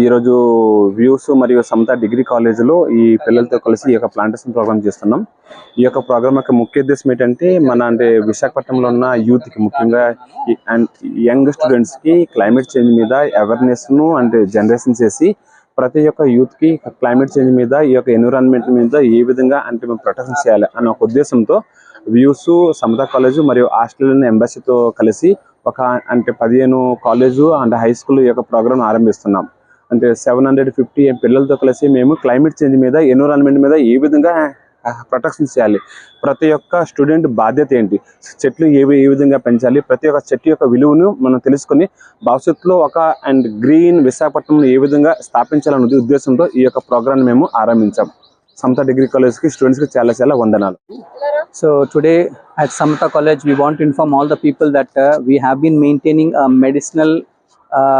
ఈరోజు వ్యూస్ మరియు సమత డిగ్రీ కాలేజీలో ఈ పిల్లలతో కలిసి ఈ యొక్క ప్లాంటేషన్ ప్రోగ్రామ్ చేస్తున్నాం. ఈ యొక్క ప్రోగ్రామ్ యొక్క ముఖ్య ఉద్దేశం ఏంటంటే మన అంటే విశాఖపట్నంలో ఉన్న యూత్కి ముఖ్యంగా ఈ- అండ్ యంగ్ స్టూడెంట్స్కి క్లైమేట్ చేంజ్ మీద అవేర్నెస్ను అండ్ జనరేషన్ చేసి ప్రతి ఒక్క యూత్కి క్లైమేట్ చేంజ్ మీద ఈ యొక్క ఎన్విరాన్మెంట్ మీద ఏ విధంగా అంటే మేము ప్రొటెక్షన్ చేయాలి అనే ఒక ఉద్దేశంతో వ్యూస్ సమత కాలేజు మరియు ఆస్ట్రేలియన్ ఎంబసీతో కలిసి ఒక అంటే పదిహేను కాలేజు అండ్ హై స్కూల్ ఈ యొక్క ప్రోగ్రామ్ ఆరంభిస్తున్నాం. అంటే సెవెన్ హండ్రెడ్ ఫిఫ్టీ పిల్లలతో కలిసి మేము క్లైమేట్ చేంజ్ మీద ఎన్విరాన్మెంట్ మీద ఏ విధంగా ప్రొటెక్షన్ చేయాలి? ప్రతి ఒక్క స్టూడెంట్ బాధ్యత ఏంటి? చెట్లు ఏవి ఏ విధంగా పెంచాలి? ప్రతి ఒక్క చెట్టు యొక్క విలువను మనం తెలుసుకొని భవిష్యత్తులో ఒక అండ్ గ్రీన్ విశాఖపట్నం ఏ విధంగా స్థాపించాలనే ఉద్దేశంతో ఈ యొక్క ప్రోగ్రామ్ మేము ఆరంభించాం. సమత డిగ్రీ కాలేజ్కి స్టూడెంట్స్కి చాలా చాలా వందనాలు. So today at Samata college we want inform all the people that we have been maintaining medicinal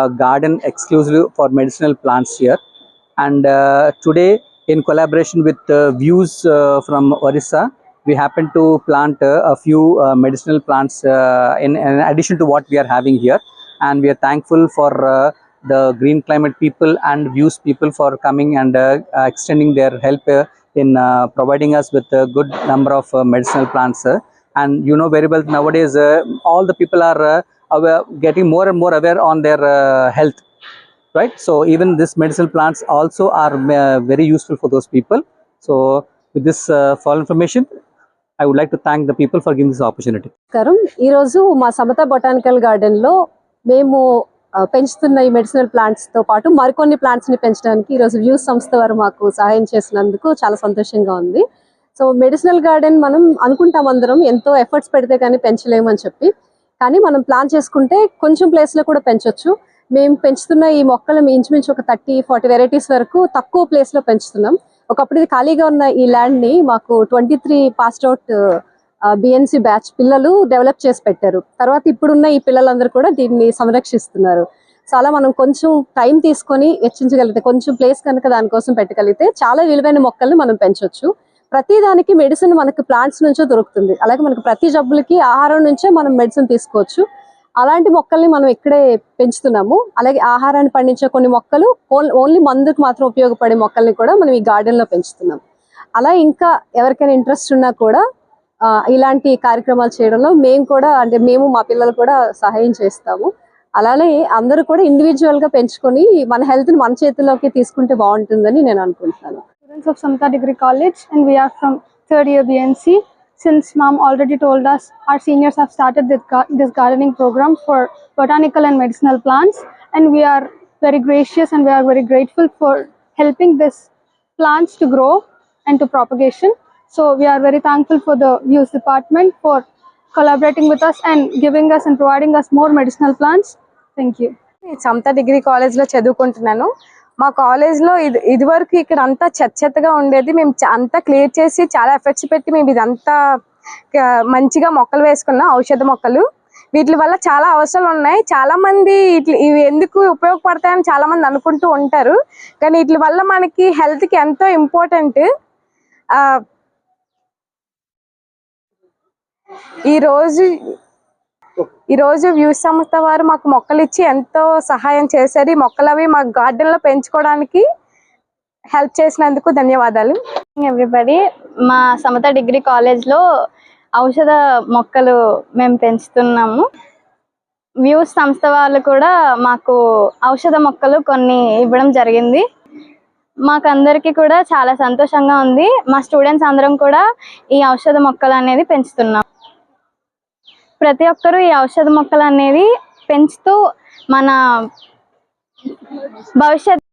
garden exclusively for medicinal plants here. And uh, today, in collaboration with uh, Views uh, from Orissa, we happen to plant a few medicinal plants in, in addition to what we are having here. And we are thankful for the Green Climate people and Views people for coming and uh, extending their help uh, in uh, providing us with a good number of medicinal plants. and you know very well nowadays all the people are aware, getting more and more aware on their uh, health, right? So even this medicinal plants also are uh, very useful for those people. So with this uh, for information, I would like to thank the people for giving this opportunity. నమస్కారం ఈరోజు మా Samata botanical గార్డెన్లో మేము ఆ, పెంచుతున్న ఈ medicinal ప్లాంట్స్తో పాటు మరికొన్ని ప్లాంట్స్ని పెంచడానికి ఈరోజు వ్యూస్ సంస్థ వారు మాకు సహాయం చేసినందుకు చాలా సంతోషంగా ఉంది సో మెడిసినల్ గార్డెన్ మనం అనుకుంటాం అందరం ఎంతో ఎఫర్ట్స్ పెడితే కానీ పెంచలేము అని చెప్పి కానీ మనం ప్లాన్ చేసుకుంటే కొంచెం ప్లేస్లో కూడా పెంచొచ్చు. మేము పెంచుతున్న ఈ మొక్కలు ఇంచుమించు ఒక థర్టీ ఫార్టీ వెరైటీస్ వరకు తక్కువ ప్లేస్లో పెంచుతున్నాం. ఒకప్పుడు ఇది ఖాళీగా ఉన్న ఈ ల్యాండ్ని మాకు twenty three passed out BNC batch పిల్లలు డెవలప్ చేసి పెట్టారు. తర్వాత ఇప్పుడున్న ఈ పిల్లలందరూ కూడా దీన్ని సంరక్షిస్తున్నారు. సో అలా మనం కొంచెం టైం తీసుకొని వెచ్చించగలిగితే కొంచెం ప్లేస్ కనుక దానికోసం పెట్టగలిగితే చాలా విలువైన మొక్కల్ని మనం పెంచొచ్చు. ప్రతి దానికి మెడిసిన్ మనకు ప్లాంట్స్ నుంచే దొరుకుతుంది. అలాగే మనకు ప్రతి జబ్బులకి ఆహారం నుంచే మనం మెడిసిన్ తీసుకోవచ్చు. అలాంటి మొక్కల్ని మనం ఇక్కడే పెంచుతున్నాము. అలాగే ఆహారాన్ని పండించే కొన్ని మొక్కలు ఓన్లీ మందుకు మాత్రం ఉపయోగపడే మొక్కల్ని కూడా మనం ఈ గార్డెన్లో లో పెంచుతున్నాం అలా ఇంకా ఎవరికైనా ఇంట్రెస్ట్ ఉన్నా కూడా ఇలాంటి కార్యక్రమాలు చేయడంలో మేము కూడా అంటే మేము మా పిల్లలు కూడా సహాయం చేస్తాము. అలానే అందరూ కూడా ఇండివిజువల్గా పెంచుకొని మన హెల్త్ని మన చేతిలోకి తీసుకుంటే బాగుంటుందని నేను అనుకుంటున్నాను. students of Samta Degree College and we are from third year BNC. Since mom already told us our seniors have started this, gar- this gardening program for botanical and medicinal plants and we are very gracious and we are very grateful for helping this plants to grow and to propagation. So we are very thankful for the views department for collaborating with us and giving us and providing us more medicinal plants. Thank you. Samata degree college లో చదువుకుంటున్నాను మా కాలేజ్లో ఇది ఇదివరకు ఇక్కడ అంతా చెత్త చెత్తగా ఉండేది. మేము అంతా క్లియర్ చేసి చాలా ఎఫర్ట్స్ పెట్టి మేము ఇదంతా మంచిగా మొక్కలు వేసుకున్నాం ఔషధ మొక్కలు. వీటి వల్ల చాలా అవసరాలు ఉన్నాయి. చాలా మంది ఇవి ఎందుకు ఉపయోగపడతాయని చాలా మంది అనుకుంటూ ఉంటారు. కానీ వీటి వల్ల మనకి హెల్త్కి ఎంతో ఇంపార్టెంట్ ఈ రోజు ఈ రోజు వ్యూస్ సంస్థ వారు మాకు మొక్కలు ఇచ్చి ఎంతో సహాయం చేశారు. ఈ మొక్కలు అవి మా గార్డెన్లో పెంచుకోవడానికి హెల్ప్ చేసినందుకు ధన్యవాదాలు. ఎవ్రీబడి మా సమత డిగ్రీ కాలేజ్లో ఔషధ మొక్కలు మేము పెంచుతున్నాము. వ్యూస్ సంస్థ వాళ్ళు కూడా మాకు ఔషధ మొక్కలు కొన్ని ఇవ్వడం జరిగింది. మాకందరికీ కూడా చాలా సంతోషంగా ఉంది. మా స్టూడెంట్స్ అందరం కూడా ఈ ఔషధ మొక్కలు అనేది పెంచుతున్నాం. ప్రతి ఒక్కరూ ఈ ఔషధ మొక్కలు అనేది పెంచుతూ మన భవిష్యత్